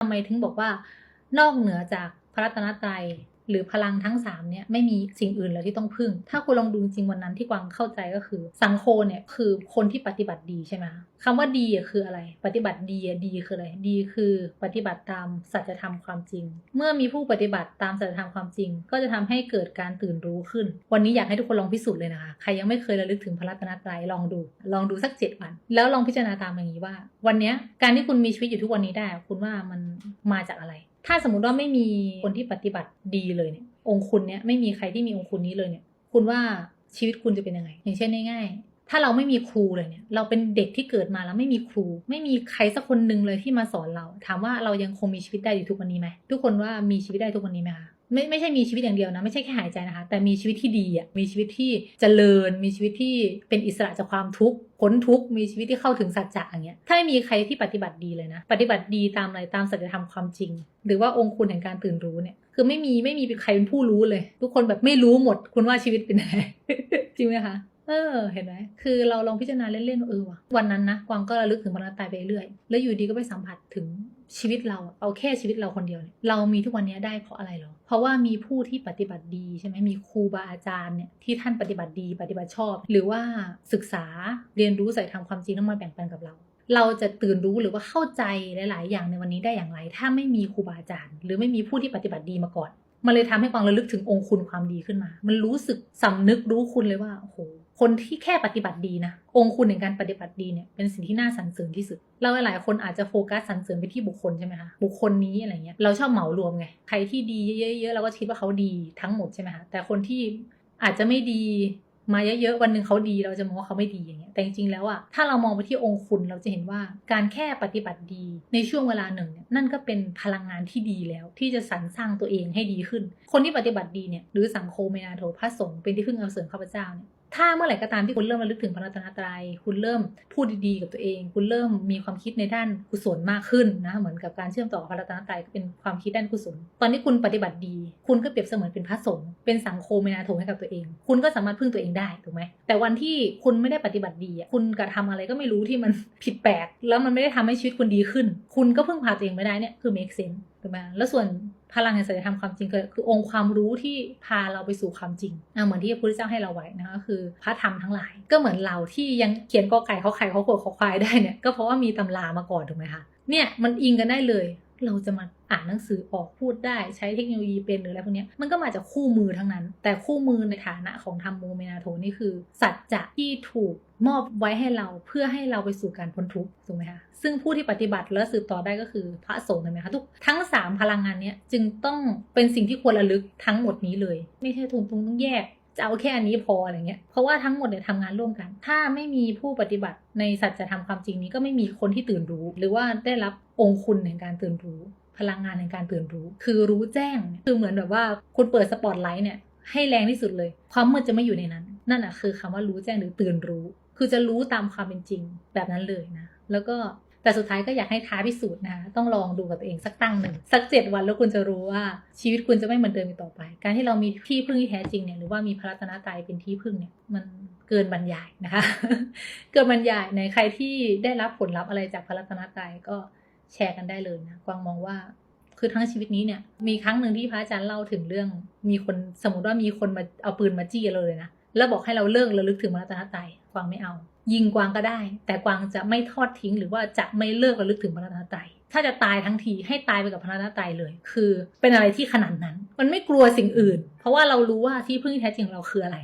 ทำไมถึงบอกว่านอกเหนือจากพระรัตนตรัย หรือพลังทั้งสามเนี่ยไม่มีสิ่งอื่นเลยที่ต้องพึ่ง ถ้าคุณลองดูจริงวันนั้นที่กวางเข้าใจก็คือ สังโคเนี่ยคือคนที่ปฏิบัติดีใช่ไหมคะคำว่าดีอะคืออะไร ปฏิบัติดีอะดีคืออะไร ดีคือปฏิบัติตามสัจธรรมความจริง เมื่อมีผู้ปฏิบัติตามสัจธรรมความจริง ก็จะทำให้เกิดการตื่นรู้ขึ้น วันนี้อยากให้ทุกคนลองพิสูจน์เลยนะคะ ใครยังไม่เคยระลึกถึงพระรัตนตรัยลองดู ลองดูสักเจ็ดวัน แล้วลองพิจารณาตามอย่างนี้ว่า วันนี้การที่คุณมีชีวิตอยู่ทุกวันนี้ได้ คุณว่ามันมาจากอะไร ถ้าสมมุติว่าไม่มีคนที่ปฏิบัติดีเลยเนี่ย องคุณเนี่ยไม่มีใครที่มีองคุณนี้เลยเนี่ย คุณว่าชีวิตคุณจะเป็นยังไง อย่างเช่นง่ายๆ ถ้าเราไม่มีครูเลยเนี่ย เราเป็นเด็กที่เกิดมาแล้วไม่มีครู ไม่มีใครสักคนหนึ่งเลยที่มาสอนเรา ถามว่าเรายังคงมีชีวิตได้อยู่ทุกวันนี้ไหมทุกคนว่ามีชีวิตได้ทุกวันนี้ไหมคะ ไม่ไม่ใช่มีชีวิตอย่างเดียวนะ ไม่ใช่แค่หายใจนะคะ แต่มีชีวิตที่ดีอะมีชีวิตที่เจริญ มีชีวิตที่เป็นอิสระจากความทุกข์พ้นทุกข์มีชีวิตที่เข้าถึงสัจจะอย่างเงี้ยถ้าไม่มีใครที่ปฏิบัติดีเลยนะ ปฏิบัติดีตามอะไรตามสัจธรรมความจริง หรือว่าองค์คุณแห่งการตื่นรู้เนี่ยคือไม่มีไม่มีใครเป็นผู้รู้เลย ทุกคนแบบไม่รู้หมด คุณว่าชีวิตเป็นไงจริงไหมคะ เออ เห็นไหมคือเราลองพิจารณาเล่นๆเออว่ะวันนั้นนะกวางก็ระลึกถึงบรรณตายไปเรื่อยแล้วอยู่ดีก็ไปสัมผัสถึงชีวิตเราเอาแค่ชีวิตเราคนเดียวเนี่ยเรามีทุกวันนี้ได้เพราะอะไรหรอ เพราะว่ามีผู้ที่ปฏิบัติดีใช่ไหมมีครูบาอาจารย์เนี่ยที่ท่านปฏิบัติดีปฏิบัติชอบ หรือว่าศึกษาเรียนรู้ใส่ทำความจริงแล้วมาแบ่งปันกับเรา เราจะตื่นรู้หรือว่าเข้าใจหลาย ๆ อย่างในวันนี้ได้อย่างไร ถ้าไม่มีครูบาอาจารย์ หรือไม่มีผู้ที่ปฏิบัติดีมาก่อน มันเลยทำให้กวางระลึกถึงองค์คุณความดีขึ้นมา มันรู้สึกสำนึกรู้คุณเลยว่าโอ้โห คนที่แค่ปฏิบัติดีนะ องค์คุณในการปฏิบัติดีเนี่ยเป็นสิ่งที่น่าสรรเสริญที่สุด เราหลายคนอาจจะโฟกัสสรรเสริญไปที่บุคคลใช่ไหมคะบุคคลนี้อะไรเงี้ยเราชอบเหมารวมไงใครที่ดีเยอะๆเราก็คิดว่าเขาดีทั้งหมดใช่ไหมคะแต่คนที่อาจจะไม่ดีมาเยอะๆ วันหนึ่งเขาดีเราจะมองว่าเขาไม่ดีอย่างเงี้ย แต่จริงๆ แล้วอะถ้าเรามองไปที่องค์คุณเราจะเห็นว่าการแค่ปฏิบัติดีในช่วงเวลาหนึ่งเนี่ยนั่นก็เป็นพลังงานที่ดีแล้ว ที่จะสรรสร้างตัวเองให้ดีขึ้น คนที่ปฏิบัติดีเนี่ยหรือสังโฆเมนาโถพระสงฆ์เป็นที่พึ่งเอาเสริมข้าพเจ้าเนี่ย ถ้าเมื่อไหร่ก็ตามที่คุณเริ่มระลึกถึงพระรัตนตรัย คุณเริ่มพูดดีๆกับตัวเอง คุณเริ่มมีความคิดในด้านกุศลมากขึ้นนะ เหมือนกับการเชื่อมต่อกับพระรัตนตรัยก็เป็นความคิดด้านกุศล ตอนนี้คุณปฏิบัติดี คุณก็เปรียบเสมือนเป็นพระสงฆ์เป็นสังโฆเมนาโถให้กับตัวเอง คุณก็สามารถพึ่งตัวเองได้ถูกไหมแต่วันที่คุณไม่ได้ปฏิบัติดีคุณกระทำอะไรก็ไม่รู้ที่มันผิดแปลกแล้วมันไม่ได้ทำให้ชีวิตคุณดีขึ้น คุณก็พึ่งพาตัวเองไม่ได้เนี่ยคือ make sense ถูกไหมแล้วส่วน พลังแห่งสัจธรรมความจริงคือคือองค์ความรู้ที่พาเราไปสู่ความจริงอะเหมือนที่พระพุทธเจ้าให้เราไว้นะคะคือพระธรรมทั้งหลาย ก็เหมือนเราที่ยังเขียนกอไก่เขาไข่เขาขวดเขาควายได้เนี่ยก็เพราะว่ามีตำรามาก่อนถูกไหมคะเนี่ยมันอิงกันได้เลย เราจะมาอ่านหนังสือออกพูดได้ใช้เทคโนโลยีเป็นหรืออะไรพวกนี้มันก็มาจากคู่มือทั้งนั้น แต่คู่มือในฐานะของธรรมโมเมนาโทนี่คือ สัจจะที่ถูกมอบไว้ให้เราเพื่อให้เราไปสู่การพ้นทุกข์ถูกไหมคะซึ่งผู้ที่ปฏิบัติและสืบต่อได้ก็คือพระสงฆ์ถูกไหมคะทุกทั้ง 3 พลังงานนี้จึงต้องเป็นสิ่งที่ควรระลึกทั้งหมดนี้เลย ไม่ใช่ทุงตุงต้องแยก จะเอาแค่อันนี้พออะไรเงี้ย เพราะว่าทั้งหมดเนี่ยทำงานร่วมกัน ถ้าไม่มีผู้ปฏิบัติในสัจธรรมความจริงนี้ก็ไม่มีคนที่ตื่นรู้ หรือว่าได้รับองค์คุณแห่งการตื่นรู้ พลังงานในการตื่นรู้ คือรู้แจ้ง คือเหมือนแบบว่าคุณเปิดสปอตไลท์เนี่ยให้แรงที่สุดเลย ความมืดจะไม่อยู่ในนั้น นั่นอะคือคำว่ารู้แจ้งหรือตื่นรู้ คือจะรู้ตามความเป็นจริงแบบนั้นเลยนะ แล้วก็ แต่สุดท้ายก็อยากให้ท้าพิสูจน์นะคะต้องลองดูกับตัวเองสักตั้งหนึ่งสักเจ็ดวันแล้วคุณจะรู้ว่าชีวิตคุณจะไม่เหมือนเดิมอีกต่อไป การที่เรามีที่พึ่งที่แท้จริงเนี่ยหรือว่ามีพระรัตนตรัยเป็นที่พึ่งเนี่ยมันเกินบรรยายนะคะ เกินบรรยายในใครที่ได้รับผลลัพธ์อะไรจากพระรัตนตรัยก็แชร์กันได้เลยนะกวางมองว่าคือทั้งชีวิตนี้เนี่ยมีครั้งหนึ่งที่พระอาจารย์เล่าถึงเรื่อง มีคนสมมติว่ามีคนมาเอาปืนมาจี้เราเลยนะ แล้วบอกให้เราเลิกระลึกถึงพระรัตนตรัยกวางไม่เอา ยิงกวางก็ได้ แต่กวางจะไม่ทอดทิ้ง หรือว่าจะไม่เลิกระลึกถึงพระรัตนตรัยถ้าจะตายทั้งทีให้ตายไปกับพระรัตนตรัยเลย คือเป็นอะไรที่ขนาดนั้น มันไม่กลัวสิ่งอื่น เพราะว่าเรารู้ว่าที่พึ่งที่แท้จริงเราคืออะไร